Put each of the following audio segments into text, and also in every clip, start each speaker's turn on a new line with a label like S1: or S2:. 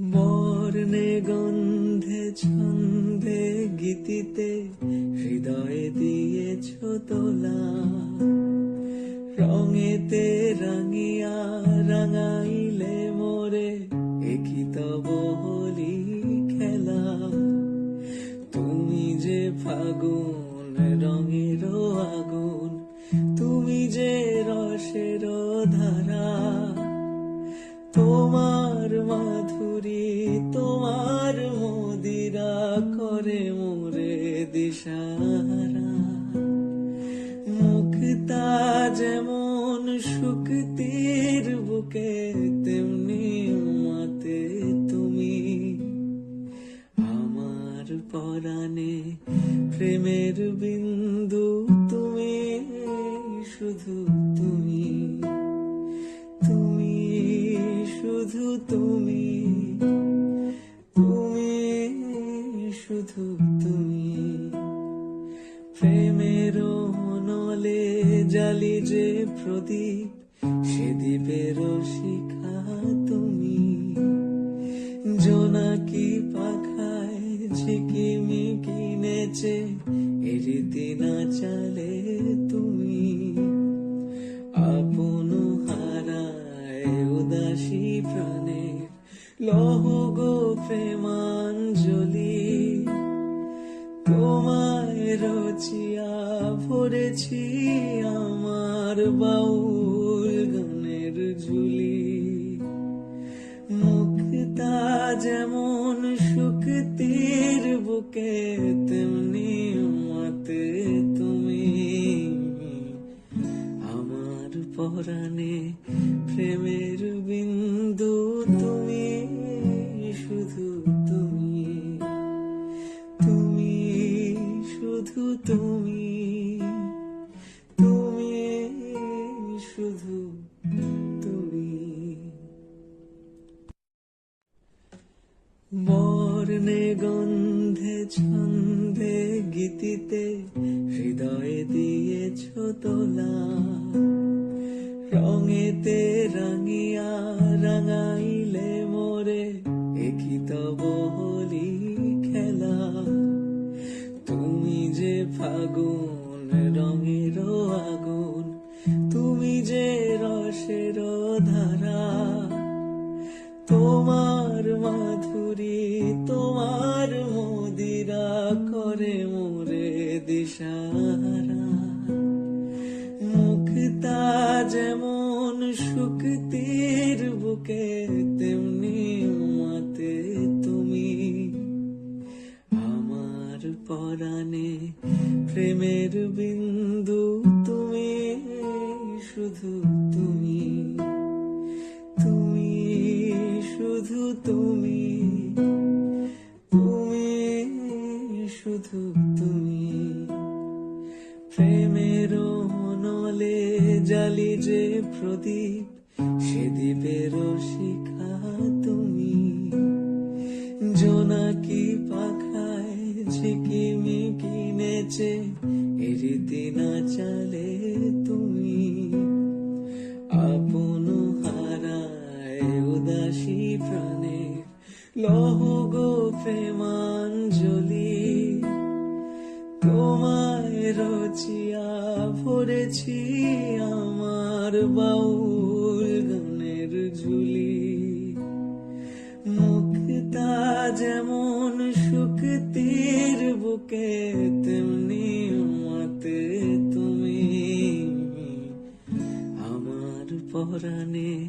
S1: বর্ণে গন্ধে ছন্দে গীতিতে হৃদয়ে দিয়েছ তোলা। রঙেতে রাঙিয়া রাঙাইলে মোরে একই তব খেলা। তুমি যে ফাগুন রঙের আগুন তোমার মাধুরী, তোমার মদিরা করে মোরে দিশারা। মুক্তা যেমন শুক্তির বুকে, তেমনি মাতে তুমি। আমার পরাণে প্রেমের বিন্দু তুমি, শুধু তুমি। তুমি তুমি শুধু তুমি। প্রেমের নলে জালি যে প্রদীপ, সে দ্বীপের শিখা তুমি। জোনাকি পাখায় ঝিকিমিকি নেচে এরিতি না চালে উদাসী প্রাণে লহ গো প্রেমাঞ্জলি। তোমায় রচিয়া ভরেছি আমার বাউল গানের ঝুলি। মুক্তা যেমন শুক্তির বুকে, তেমনি মাতে তুমি। আমার পরাণে প্রেমের বিন্দু তুমি, শুধু তুমি। তুমি, শুধু তুমি। তুমি, শুধু তুমি। বর্ণে গন্ধে ছন্দে গীতিতে হৃদয়ে দিয়েছ তোলা রঙেতে রাঙিয়া রাঙাইলে মোরে, একই তব খেলা। তুমি যে ফাগুন, রঙের আগুন, তুমি যে রসের ধারা। তোমার মাধুরী, তোমার মদিরা করে মোরে দিশারা মুক্তা যেমন শুক্তির বুকে, তেমনি মাতে তুমি। আমার পরাণে প্রেমের বিন্দু তুমি, শুধু তুমি। তুমি, শুধু তুমি। তুমি, শুধু জালি যে প্রদীপ, সে দ্বীপের শিখা তুমি। জোনাকি পাখায় ঝিকিমিকি কিনেছে এরিতি না চালে তুমি। আপন হারায় উদাসী প্রাণে, লহ গো প্রেমাঞ্জলি। তোমায় রচিয়া ভরেছি আমার বাউল গানের ঝুলি। মুক্তা যেমন শুক্তির বুকে, তেমনি মাতে তুমি। আমার পরাণে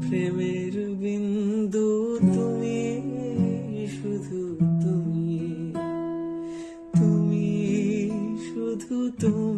S1: প্রেমের tu